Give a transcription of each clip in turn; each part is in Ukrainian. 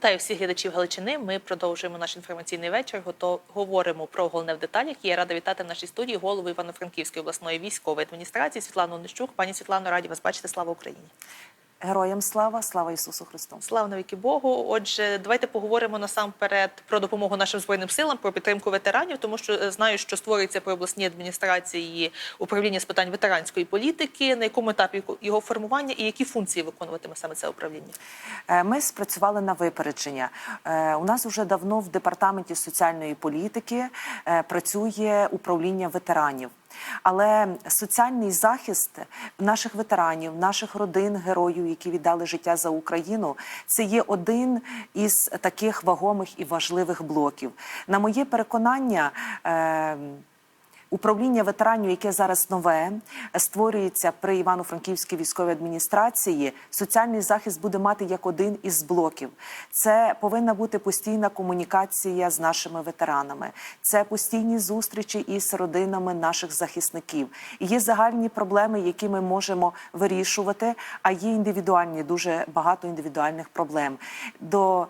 Вітаю всіх глядачів Галичини. Ми продовжуємо наш інформаційний вечір. Гото говоримо про головне в деталях. Я рада вітати в нашій студії голову Івано-Франківської обласної військової адміністрації Світлану Нищук. Пані Світлано, раді вас бачити. Слава Україні! Героям слава, слава Ісусу Христу. Слава навіки Богу. Отже, давайте поговоримо насамперед про допомогу нашим збройним силам, про підтримку ветеранів, тому що е, знаю, що створюється при обласній адміністрації управління з питань ветеранської політики. На якому етапі його формування і які функції виконуватиме саме це управління? Е, Ми спрацювали на випередження. Е, У нас вже давно в департаменті соціальної політики працює управління ветеранів. Але соціальний захист наших ветеранів, наших родин, героїв, які віддали життя за Україну, це є один із таких вагомих і важливих блоків. На моє переконання. е, Управління ветеранів, яке зараз нове, створюється при Івано-Франківській військовій адміністрації. Соціальний захист буде мати як один із блоків. Це повинна бути постійна комунікація з нашими ветеранами. Це постійні зустрічі із родинами наших захисників. Є загальні проблеми, які ми можемо вирішувати. А є індивідуальні, дуже багато індивідуальних проблем. До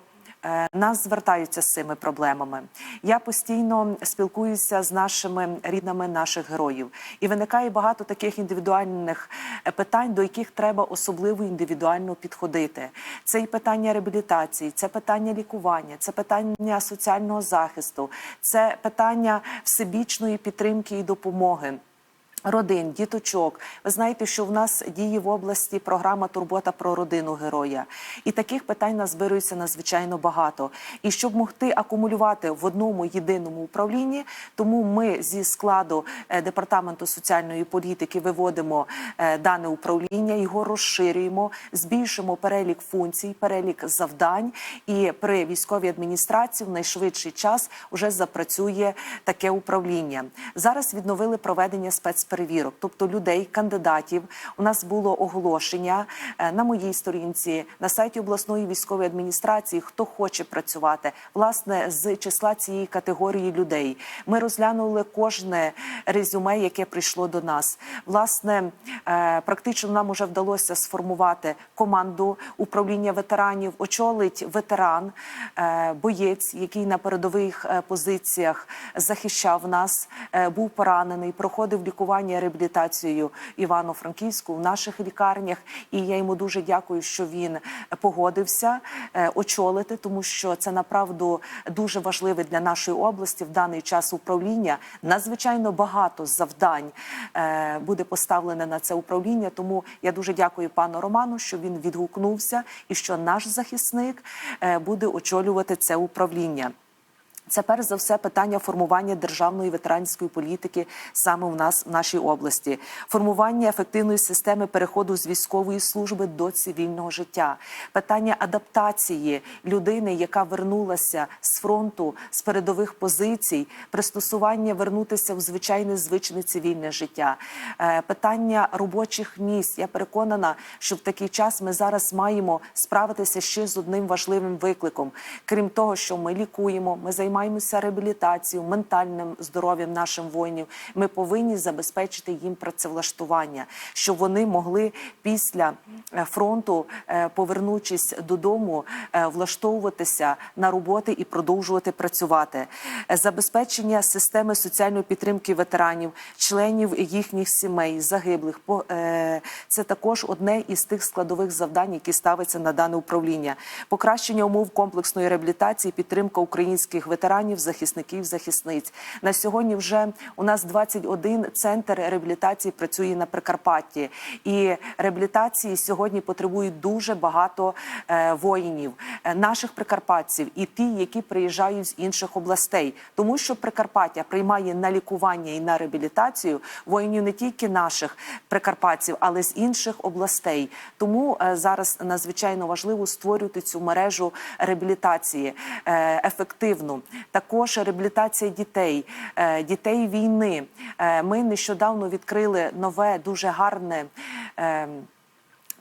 Нас звертаються з цими проблемами. Я постійно спілкуюся з нашими рідними наших героїв, і виникає багато таких індивідуальних е, питань, до яких треба особливо індивідуально підходити. Це і питання реабілітації, це питання лікування, це питання соціального захисту, це питання всебічної підтримки і допомоги. Родин, діточок. Ви знаєте, що в нас діє в області програма Турбота про родину героя. І таких питань назбирується надзвичайно багато. І щоб могти акумулювати в одному єдиному управлінні, тому ми зі складу е, департаменту соціальної політики виводимо е, дане управління, його розширюємо, збільшимо перелік функцій, перелік завдань. І при військовій адміністрації в найшвидший час вже запрацює таке управління. Зараз відновили проведення спецперевірок, тобто людей, кандидатів. У нас було оголошення е, на моїй сторінці на сайті обласної військової адміністрації. Хто хоче працювати власне з числа цієї категорії людей. Ми розглянули кожне резюме, яке прийшло до нас. Власне, е, практично нам вже вдалося сформувати команду управління ветеранів. Очолить ветеран, е, боєць, який на передових позиціях захищав нас, був поранений, проходив лікування реабілітацію Івано-Франківську в наших лікарнях. І я йому дуже дякую, що він погодився е, очолити, тому що це направду дуже важливе для нашої області в даний час управління. Надзвичайно багато завдань е, буде поставлене на це управління. Тому я дуже дякую пану Роману, що він відгукнувся і що наш захисник е, буде очолювати це управління. Це перш за все питання формування державної ветеранської політики саме у нас в нашій області, формування ефективної системи переходу з військової служби до цивільного життя, питання адаптації людини, яка вернулася з фронту з передових позицій, пристосування вернутися в звичайне звичне цивільне життя, Е, питання робочих місць. Я переконана, що в такий час ми зараз маємо справитися ще з одним важливим викликом. Крім того, що ми лікуємо, ми займаємося реабілітацією, ментальним здоров'ям нашим воїнів. Ми повинні забезпечити їм працевлаштування, щоб вони могли після е, фронту, е, повернучись додому, е, влаштовуватися на роботи і продовжувати працювати. Забезпечення системи соціальної підтримки ветеранів, членів їхніх сімей, загиблих. Це також одне із тих складових завдань, які ставиться на дане управління. Покращення умов комплексної реабілітації, підтримка українських ветеранів, захисників, захисниць. На сьогодні вже у нас 21 центр реабілітації працює на Прикарпатті, і реабілітації сьогодні потребують дуже багато е, воїнів, е, наших прикарпатців і ті, які приїжджають з інших областей, тому що Прикарпаття приймає на лікування і на реабілітацію воїнів не тільки наших прикарпатців, але з інших областей. Тому е, зараз надзвичайно важливо створювати цю мережу реабілітації ефективну. Також реабілітація дітей, е, дітей війни. Е, Ми нещодавно відкрили нове дуже гарне.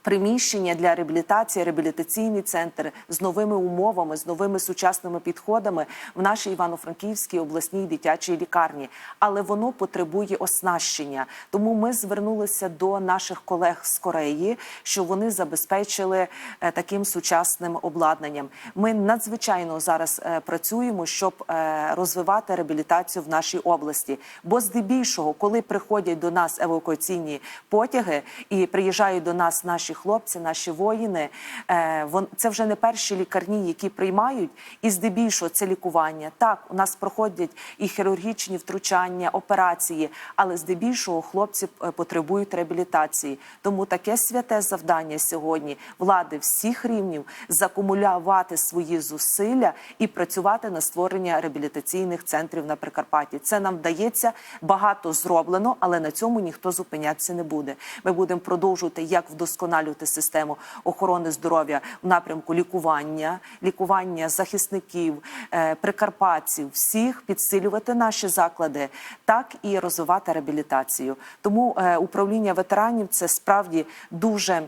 Приміщення для реабілітації, реабілітаційний центр з новими умовами, з новими сучасними підходами в нашій Івано-Франківській обласній дитячій лікарні. Але воно потребує оснащення. Тому ми звернулися до наших колег з Кореї, що вони забезпечили е, таким сучасним обладнанням. Ми надзвичайно зараз е, працюємо, щоб е, розвивати реабілітацію в нашій області. Бо здебільшого, коли приходять до нас евакуаційні потяги і приїжджають до нас наші хлопці, наші воїни, е, це вже не перші лікарні, які приймають, і здебільшого це лікування. Так, у нас проходять і хірургічні втручання, операції, але здебільшого хлопці е, потребують реабілітації. Тому таке святе завдання сьогодні влади всіх рівнів закумулювати свої зусилля і працювати на створення реабілітаційних центрів на Прикарпатті. Це нам вдається багато зроблено, але на цьому ніхто зупинятися не буде. Ми будемо продовжувати як вдосконалювати систему охорони здоров'я в напрямку лікування, лікування захисників, е, прикарпатців, всіх підсилювати наші заклади, так і розвивати реабілітацію. Тому е, управління ветеранів це справді дуже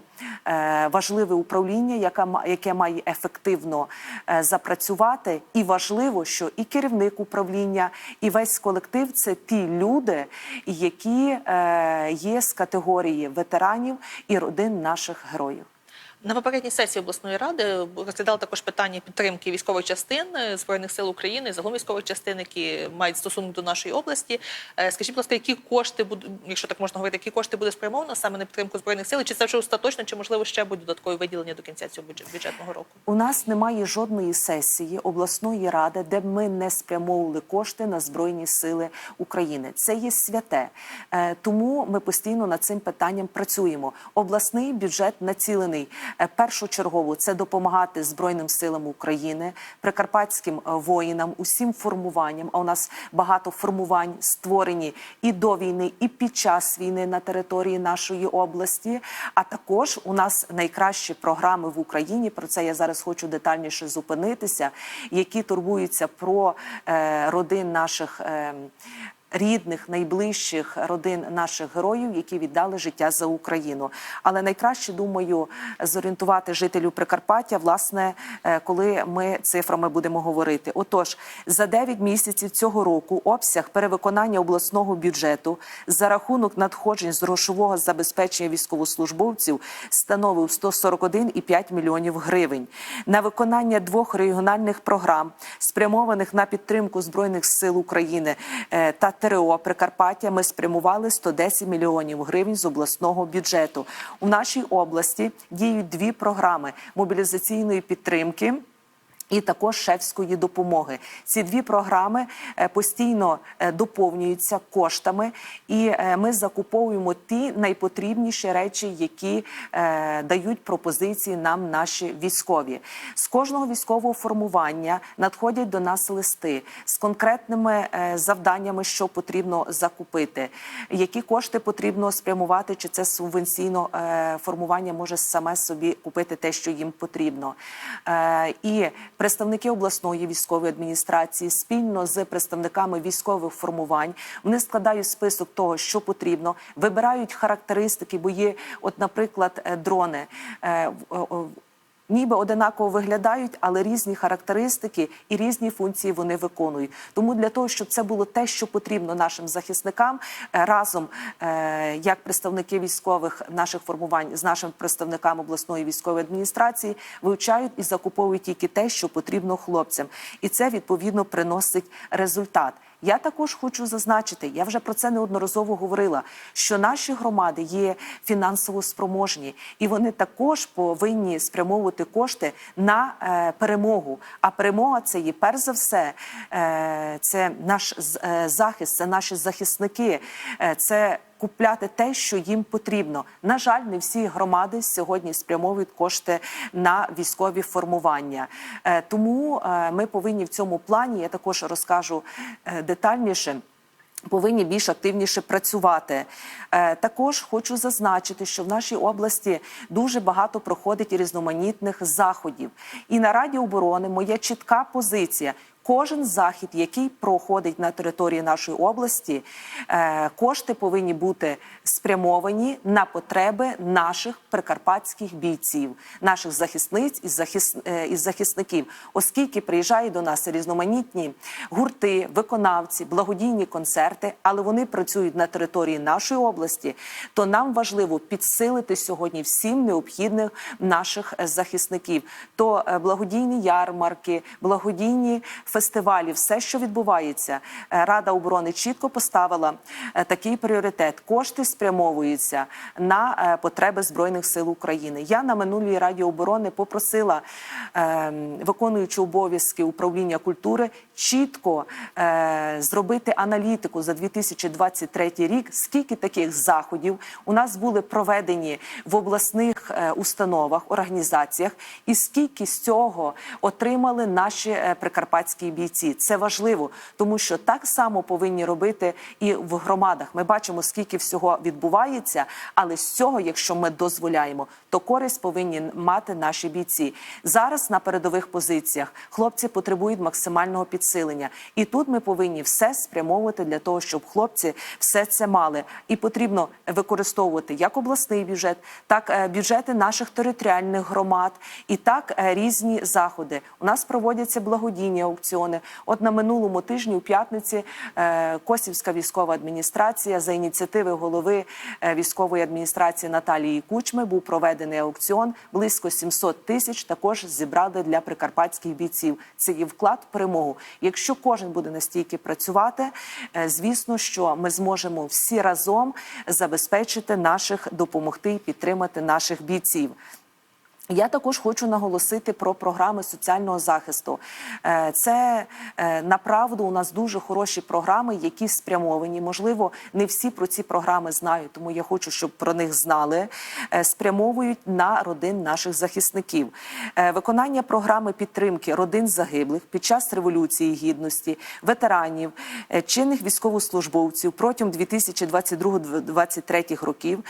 е, важливе управління, яке має ефективно запрацювати. І важливо, що і керівник управління, і весь колектив це ті люди, які є з категорії ветеранів і родин наших героїв. На попередній сесії обласної ради розглядали також питання підтримки військових частин е, збройних сил України, загалом військових частин, які мають стосунок до нашої області. Е, Скажіть, будь ласка, які кошти будуть, якщо так можна говорити, які кошти буде спрямовано саме на підтримку збройних сил? Чи це вже остаточно, чи можливо ще будуть додаткові виділення до кінця цього бюджетного року? У нас немає жодної сесії обласної ради, де б ми не спрямовували кошти на збройні сили України. Це є святе. Е, Тому ми постійно над цим питанням працюємо. Обласний бюджет націлений першочергово це допомагати збройним силам України, прикарпатським е, воїнам, усім формуванням. А у нас багато формувань створені і до війни, і під час війни на території нашої області. А також у нас найкращі програми в Україні. Про це я зараз хочу детальніше зупинитися, які турбуються про е, родин наших. Е, Рідних, найближчих родин наших героїв, які віддали життя за Україну. Але найкраще думаю зорієнтувати жителів Прикарпаття, власне, е, коли ми цифрами будемо говорити. Отож, за 9 місяців цього року обсяг перевиконання обласного бюджету за рахунок надходжень з грошового забезпечення військовослужбовців становив 141,5 мільйонів гривень. На виконання двох регіональних програм, спрямованих на підтримку збройних сил України е, та ТРО Прикарпаття, ми спрямували 110 мільйонів гривень з обласного бюджету. У нашій області діють дві програми мобілізаційної підтримки. І також шефської допомоги. Ці дві програми е, постійно е, доповнюються коштами, і е, ми закуповуємо ті найпотрібніші речі, які дають пропозиції нам наші військові. З кожного військового формування надходять до нас листи з конкретними завданнями, що потрібно закупити, які кошти потрібно спрямувати, чи це субвенційно формування може саме собі купити те, що їм потрібно. І представники обласної військової адміністрації спільно з представниками військових формувань вони складають список того, що потрібно, вибирають характеристики, бо є, от, наприклад, е, дрони. Ніби одинаково виглядають, але різні характеристики і різні функції вони виконують. Тому для того, щоб це було те, що потрібно нашим захисникам, е, разом е, як представники військових наших формувань з нашими представниками обласної військової адміністрації вивчають і закуповують тільки те, що потрібно хлопцям, і це відповідно приносить результат. Я також хочу зазначити, я вже про це неодноразово говорила, що наші громади є фінансово спроможні, і вони також повинні спрямовувати кошти на е, перемогу. А перемога це є перш за все, е, це наш е, захист, це наші захисники, е, це купляти те, що їм потрібно. На жаль, не всі громади сьогодні спрямовують кошти на військові формування. Е, Тому е, ми повинні в цьому плані, я також розкажу е, детальніше. Повинні більш активніше працювати. Також хочу зазначити, що в нашій області дуже багато проходить різноманітних заходів. І на Раді оборони моя чітка позиція. Кожен захід, який проходить на території нашої області, е, кошти повинні бути спрямовані на потреби наших прикарпатських бійців, наших захисниць і захис, е, і захисників, оскільки приїжджають до нас різноманітні гурти, виконавці, благодійні концерти, але вони працюють на території нашої області, то нам важливо підсилити сьогодні всім необхідних наших е, захисників. То благодійні ярмарки, благодійні фестивалі, все, що відбувається, Е, Рада оборони чітко поставила е, такий пріоритет. Кошти спрямовуються на е, потреби збройних сил України. Я на минулій раді оборони попросила виконуючи виконуючу обов'язки управління культури чітко е, зробити аналітику за 2023 рік. Скільки таких заходів у нас були проведені в обласних е, установах, організаціях, і скільки з цього отримали наші е, прикарпатські бійці. Це важливо, тому що так само повинні робити і в громадах. Ми бачимо, скільки всього відбувається, але з цього, якщо ми дозволяємо, то користь повинні мати наші бійці. Зараз на передових позиціях хлопці потребують максимального підсилення, і тут ми повинні все спрямовувати для того, щоб хлопці все це мали. І потрібно використовувати як обласний бюджет, так е, бюджети наших територіальних громад, і так е, різні заходи. У нас проводяться благодійні аукціони. От на минулому тижні, у п'ятниці, е, Косівська військова адміністрація за ініціативи голови військової адміністрації Наталії Кучми був проведений аукціон. Близько 700 тисяч також зібрали для прикарпатських бійців. Це є вклад в перемогу. Якщо кожен буде настільки працювати, е, звісно, що ми зможемо всі разом забезпечити наших допомогти і підтримати наших бійців. Я також хочу наголосити про програми соціального захисту. Е, Це е, направду у нас дуже хороші програми, які спрямовані. Можливо, не всі про ці програми знають, тому я хочу, щоб про них знали. Е, Спрямовують на родин наших захисників. Виконання програми підтримки родин загиблих під час революції гідності, ветеранів, чинних військовослужбовців протягом 2022-2023 років.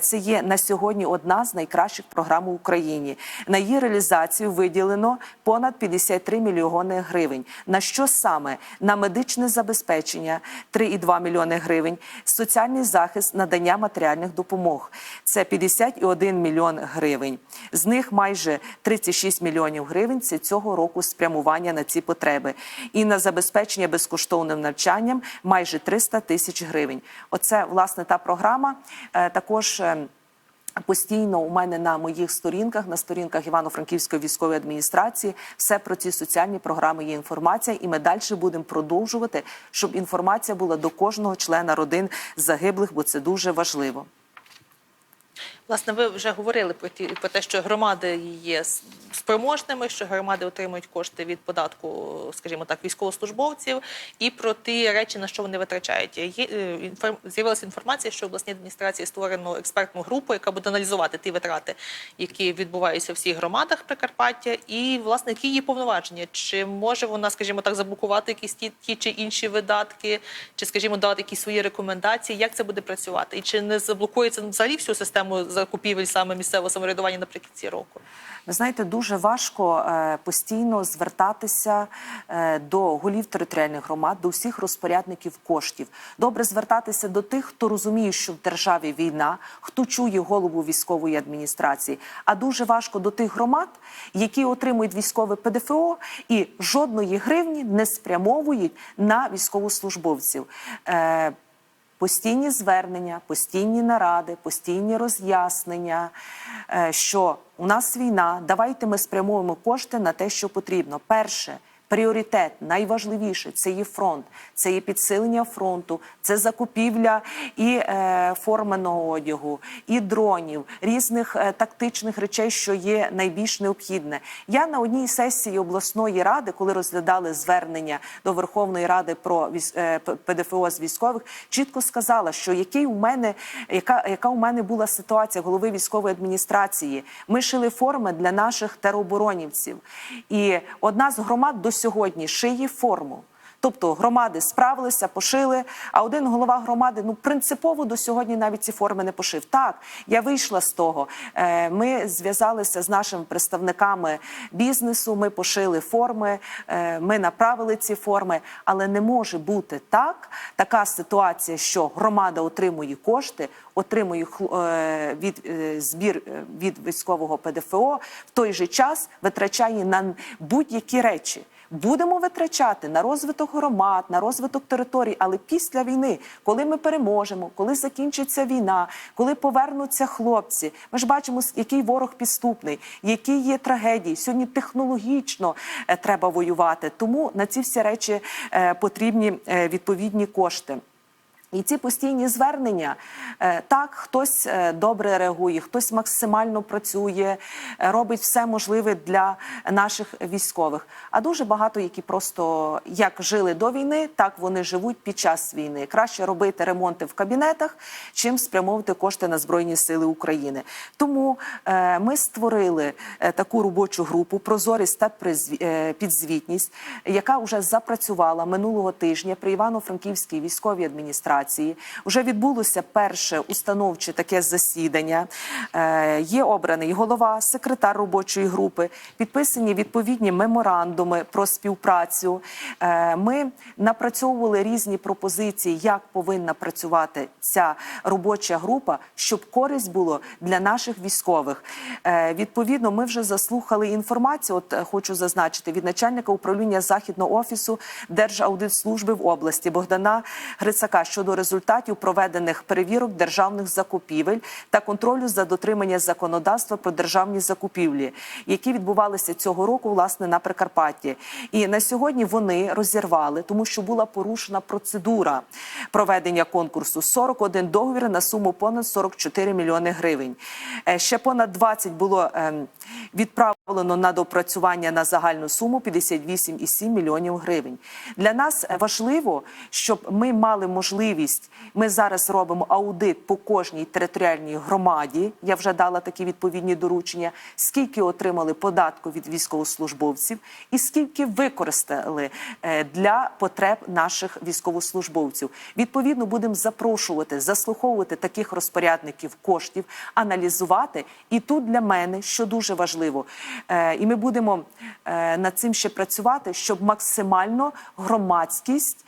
Це є на сьогодні одна з найкращих програм в Україні. На її реалізацію виділено понад 53 мільйони гривень. На що саме? На медичне забезпечення 3,2 мільйони гривень, соціальний захист, надання матеріальних допомог. Це 51 мільйон гривень. З них майже 36 мільйонів гривень це цього року спрямування на ці потреби. І на забезпечення безкоштовним навчанням майже 300 тисяч гривень. Оце власне та програма. Е, Також. Постійно у мене на моїх сторінках, на сторінках Івано-Франківської військової адміністрації, все про ці соціальні програми є інформація, і ми далі будемо продовжувати, щоб інформація була до кожного члена родин загиблих, бо це дуже важливо. Власне, ви вже говорили про ті про те, що громади є спроможними, що громади отримують кошти від податку, скажімо так, військовослужбовців, і про ті речі, на що вони витрачають. Е, інформ... з'явилася інформація, що в обласній адміністрації створено експертну групу, яка буде аналізувати ті витрати, які відбуваються в всіх громадах Прикарпаття, і власне які її повноваження. Чи може вона, скажімо так, заблокувати якісь ті, ті чи інші видатки, чи, скажімо, дати якісь свої рекомендації, як це буде працювати, і чи не заблокується взагалі всю систему закупівель саме місцевого самоврядування наприкінці року? Ви знаєте, дуже важко е, постійно звертатися е, до голів територіальних громад, до всіх розпорядників коштів. Добре звертатися до тих, хто розуміє, що в державі війна, хто чує голову військової адміністрації. А дуже важко до тих громад, які отримують військове ПДФО і жодної гривні не спрямовують на військовослужбовців. Постійні звернення, постійні наради, постійні роз'яснення, е, що у нас війна, давайте ми спрямуємо кошти на те, що потрібно. Перше. Пріоритет найважливіше це є фронт, це є підсилення фронту, це закупівля і е, форменого одягу, і дронів, різних е, тактичних речей, що є найбільш необхідне. Я на одній сесії обласної ради, коли розглядали звернення до Верховної Ради про е, ПДФО з військових, чітко сказала, що який у мене яка, яка у мене була ситуація голови військової адміністрації. Ми шили форми для наших тероборонівців, і одна з громад до сьогодні шиє форму. Тобто громади справилися, пошили, а один голова громади ну принципово до сьогодні навіть ці форми не пошив. Так, я вийшла з того. Е, Ми зв'язалися з нашими представниками бізнесу. Ми пошили форми, е, ми направили ці форми, але не може бути так. Така ситуація, що громада отримує кошти, отримує е, від збір від військового ПДФО, в той же час витрачає на будь-які речі. Будемо витрачати на розвиток громад, на розвиток територій, але після війни, коли ми переможемо, коли закінчиться війна, коли повернуться хлопці, ми ж бачимо, який ворог підступний, які є трагедії. Сьогодні технологічно е, треба воювати. Тому на ці всі речі е, потрібні е, відповідні кошти. І ці постійні звернення е, так, хтось е, добре реагує, хтось максимально працює, е, робить все можливе для наших військових. А дуже багато, які просто як жили до війни, так вони живуть під час війни. Краще робити ремонти в кабінетах, чим спрямовувати кошти на збройні сили України. Тому ми створили таку робочу групу прозорість та підзвітність, яка вже запрацювала минулого тижня при Івано-Франківській військовій адміністрації. Вже відбулося перше установче таке засідання. Е, Є обраний голова, секретар робочої групи, підписані відповідні меморандуми про співпрацю. Е, Ми напрацьовували різні пропозиції, як повинна працювати ця робоча група, щоб користь було для наших військових. Е, Відповідно, ми вже заслухали інформацію. От хочу зазначити від начальника управління західного офісу Держаудитслужби в області Богдана Грицака щодо результатів проведених перевірок державних закупівель та контролю за дотримання законодавства про державні закупівлі, які відбувалися цього року власне на Прикарпатті. І на сьогодні вони розірвали, тому що була порушена процедура проведення конкурсу. 41 договір на суму понад 44 мільйони гривень. Е, Ще понад 20 було ем, відправлено на допрацювання на загальну суму 58,7 мільйонів гривень. Для нас важливо, щоб ми мали можливість. Ми зараз робимо аудит по кожній територіальній громаді. Я вже дала такі відповідні доручення. Скільки отримали податку від військовослужбовців, і скільки використали е, для потреб наших військовослужбовців. Відповідно, будемо запрошувати, заслуховувати таких розпорядників коштів, аналізувати. І тут для мене, що дуже важливо, е, і ми будемо е, над цим ще працювати, щоб максимально громадськість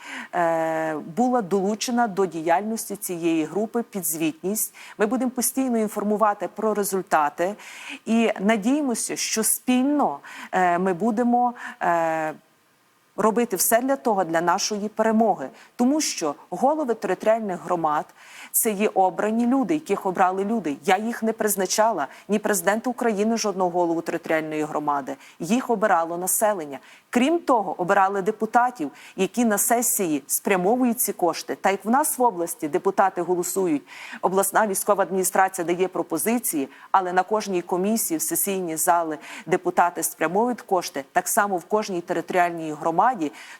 була долучена до діяльності цієї групи підзвітність. Ми будемо постійно інформувати про результати і надіємося, що спільно е, ми будемо. Робити все для того для нашої перемоги, тому що голови територіальних громад це є обрані люди, яких обрали люди. Я їх не призначала ні президент України, жодного голову територіальної громади. Їх обирало населення. Крім того, обирали депутатів, які на сесії спрямовують ці кошти. Та як в нас в області депутати голосують, обласна військова адміністрація дає пропозиції, але на кожній комісії в сесійні зали депутати спрямовують кошти так само в кожній територіальній громаді.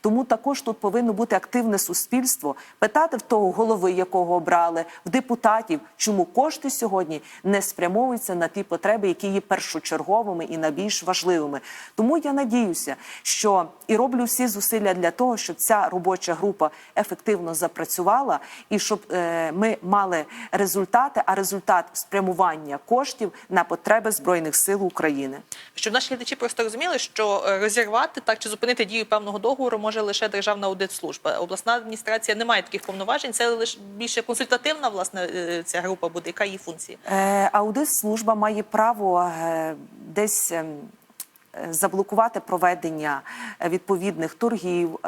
Тому також тут повинно бути активне суспільство, питати в того голови, якого обрали, в депутатів, чому кошти сьогодні не спрямовуються на ті потреби, які є першочерговими і найбільш важливими. Тому я надіюся, що і роблю всі зусилля для того, щоб ця робоча група ефективно запрацювала і щоб е, ми мали результати, а результат спрямування коштів на потреби збройних сил України. Щоб наші глядачі просто розуміли, що е, розірвати так чи зупинити дію певного договору може лише Державна аудитслужба. Обласна адміністрація не має таких повноважень. Це лише більше консультативна власне е, ця група буде. Яка її функція? Е, Аудит-служба має право е, десь. ем, Заблокувати проведення відповідних торгів,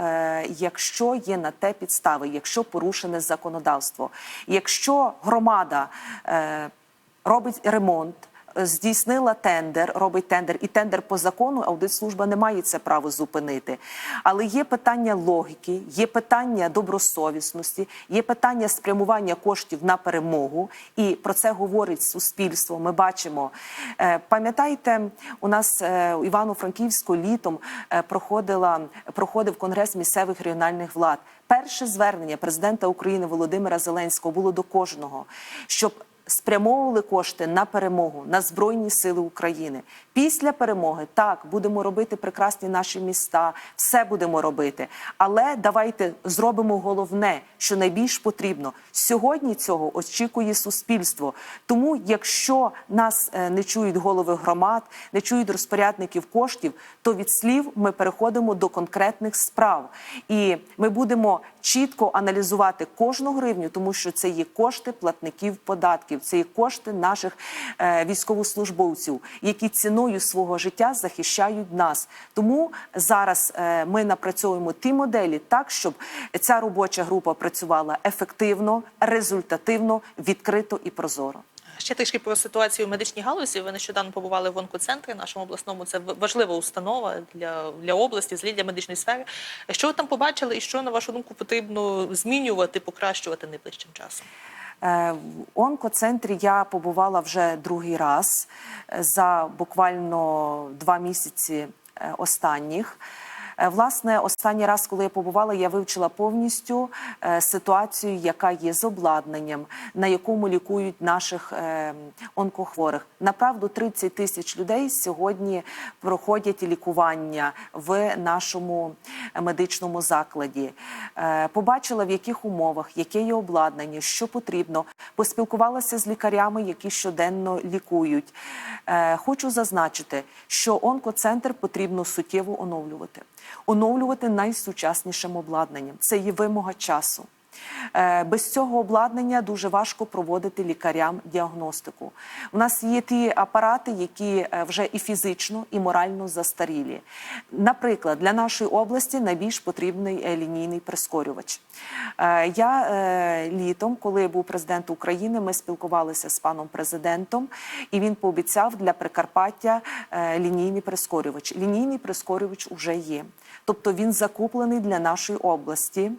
якщо є на те підстави, якщо порушене законодавство, якщо громада робить ремонт, здійснила тендер, робить тендер, і тендер по закону аудитслужба не має це право зупинити. Але є питання логіки, є питання добросовісності, є питання спрямування коштів на перемогу, і про це говорить суспільство. Ми бачимо. Е, Пам'ятаєте, у нас е, у Івано-Франківську літом е, проходила проходив конгрес місцевих регіональних влад. Перше звернення президента України Володимира Зеленського було до кожного, щоб спрямовували кошти на перемогу на збройні сили України. Після перемоги так будемо робити прекрасні наші міста, все будемо робити. Але давайте зробимо головне, що найбільш потрібно. Сьогодні цього очікує суспільство. Тому, якщо нас е, не чують голови громад, не чують розпорядників коштів, то від слів ми переходимо до конкретних справ, і ми будемо чітко аналізувати кожну гривню, тому що це є кошти платників податків, це є кошти наших е, військовослужбовців, які ціною свого життя захищають нас. Тому зараз е, ми напрацьовуємо ті моделі так, щоб ця робоча група працювала ефективно, результативно, відкрито і прозоро. Ще трішки про ситуацію в медичній галузі. Ви нещодавно побували в онкоцентрі нашому обласному. Це важлива установа для, для області, взагалі для медичної сфери. Що ви там побачили, і що на вашу думку потрібно змінювати, покращувати найближчим часом? Е, В онкоцентрі я побувала вже другий раз е, за буквально два місяці е, останніх. Е, Власне, останній раз, коли я побувала, я вивчила повністю е, ситуацію, яка є з обладнанням, на якому лікують наших е, онкохворих. Направду 30 тисяч людей сьогодні проходять лікування в нашому медичному закладі. Побачила, в яких умовах, яке є обладнання, що потрібно. Поспілкувалася з лікарями, які щоденно лікують. Хочу зазначити, що онкоцентр потрібно суттєво оновлювати, оновлювати найсучаснішим обладнанням. Це є вимога часу. Е, Без цього обладнання дуже важко проводити лікарям діагностику. У нас є ті апарати, які е, вже і фізично, і морально застарілі. Наприклад, для нашої області найбільш потрібний е, лінійний прискорювач. Я літом, коли був президент України, ми спілкувалися з паном президентом, і він пообіцяв для Прикарпаття лінійний прискорювач. Лінійний прискорювач уже є. Тобто він закуплений для нашої області.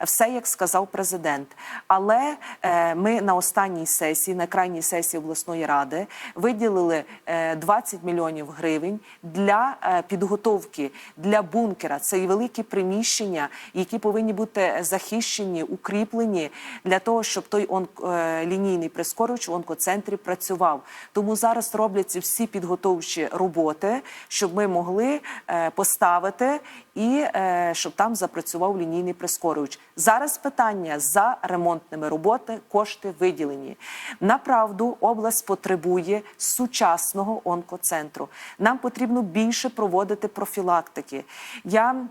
Все як сказав президент. Але е, ми на останній сесії, на крайній сесії обласної ради, виділили е, 20 мільйонів гривень для е, підготовки для бункера. Це і великі приміщення, які повинні бути захищені, укріплені для того, щоб той он, е, лінійний прискорювач в онкоцентрі працював. Тому зараз робляться всі підготовчі роботи, щоб ми могли е, поставити і е, щоб там запрацював лінійний прискорювач. Зараз питання за ремонтними роботи, кошти виділені. Направду область потребує сучасного онкоцентру. Нам потрібно більше проводити профілактики. Я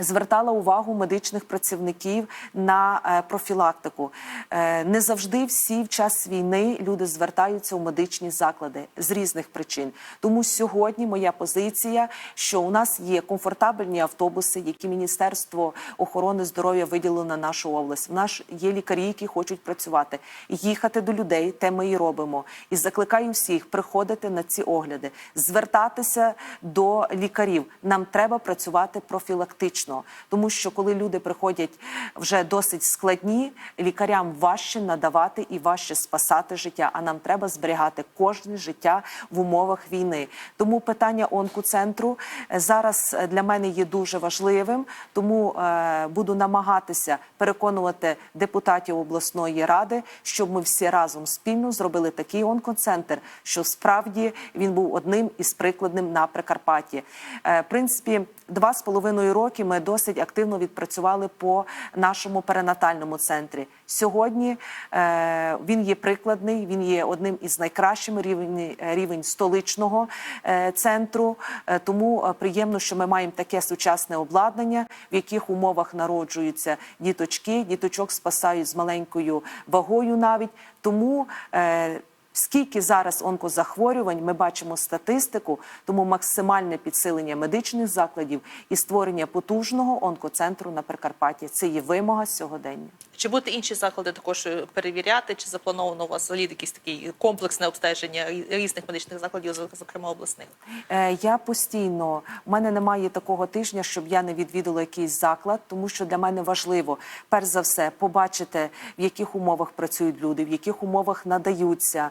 Звертала увагу медичних працівників на е, профілактику. Е, не завжди всі в час війни люди звертаються у медичні заклади з різних причин. Тому сьогодні моя позиція, що у нас є комфортабельні автобуси, які Міністерство охорони здоров'я виділило на нашу область. У нас є лікарі, які хочуть працювати, їхати до людей. Те ми і робимо. І закликаю всіх приходити на ці огляди, звертатися до лікарів. Нам треба працювати профілактично, тому що коли люди приходять вже досить складні, лікарям важче надавати і важче спасати життя. А нам треба зберігати кожне життя в умовах війни. Тому питання онкоцентру е, зараз е, для мене є дуже важливим. Тому е, буду намагатися переконувати депутатів обласної ради, щоб ми всі разом спільно зробили такий онкоцентр, що справді він був одним із прикладним на Прикарпатті. В принципі, два з половиною роки ми досить активно відпрацювали по нашому перинатальному центрі. Сьогодні е, він є прикладний, він є одним із найкращих рівень, рівень столичного е, центру. Е, тому е, приємно, що ми маємо таке сучасне обладнання, в яких умовах народжуються діточки. Діточок спасають з маленькою вагою навіть. Тому е, Скільки зараз онкозахворювань, ми бачимо статистику, тому максимальне підсилення медичних закладів і створення потужного онкоцентру на Прикарпатті це є вимога сьогодення. Чи будете інші заклади також е, перевіряти? Чи заплановано у вас якесь таке комплексне обстеження різних медичних закладів, зокрема обласних? Е, Я постійно у мене немає такого тижня, щоб я не відвідала якийсь заклад, тому що для мене важливо перш за все побачити, в яких умовах працюють люди, в яких умовах надаються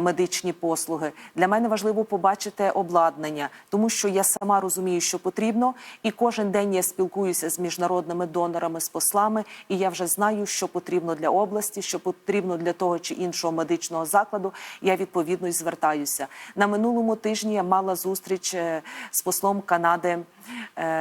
медичні послуги. Для мене важливо побачити обладнання, тому що я сама розумію, що потрібно, і кожен день я спілкуюся з міжнародними донорами, з послами, і я вже знаю, що потрібно для області, що потрібно для того чи іншого медичного закладу. Я відповідно і звертаюся. На минулому тижні я мала зустріч е, з послом Канади е,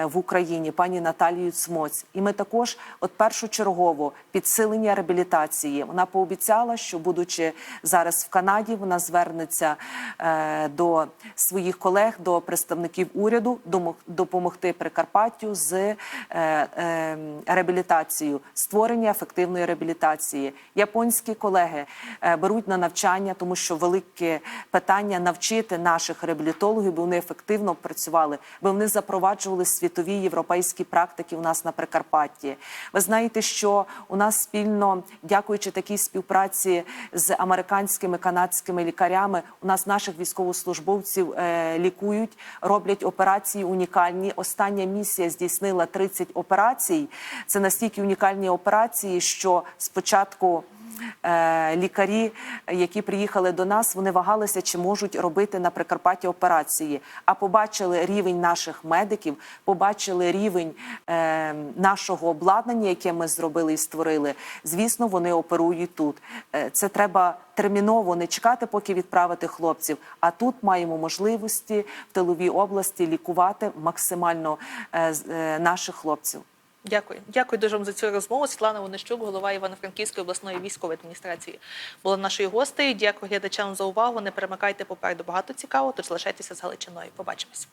в Україні, пані Наталією Цмоць. І ми також, от першочергово, підсилення реабілітації. Вона пообіцяла, що будучи зараз в Канаді, вона звернеться е, до своїх колег, до представників уряду, допомогти Прикарпаттю з е, е, реабілітацією, створення ефективної реабілітації. Японські колеги е, беруть на навчання, тому що велике питання навчити наших реабілітологів, бо вони ефективно працювали, бо вони запроваджували світові європейські практики у нас на Прикарпатті. Ви знаєте, що у нас спільно, дякуючи такій співпраці з американськими канадськими лікарями, у нас наших військовослужбовців е, лікують, роблять операції унікальні. Остання місія здійснила 30 операцій. Це настільки унікальні операції, що спочатку. Е, Лікарі, які приїхали до нас, вони вагалися, чи можуть робити на Прикарпатті операції. А побачили рівень наших медиків, побачили рівень е, нашого обладнання, яке ми зробили і створили. Звісно, вони оперують тут. Е, це треба терміново не чекати, поки відправити хлопців. А тут маємо можливості в тиловій області лікувати максимально наших хлопців. Дякую, дякую дуже вам за цю розмову. Світлана Вонищук, голова Івано-Франківської обласної військової адміністрації, була нашою гостею. Дякую глядачам за увагу. Не перемикайте попереду багато цікавого, тож залишайтеся з Галичиною. Побачимось.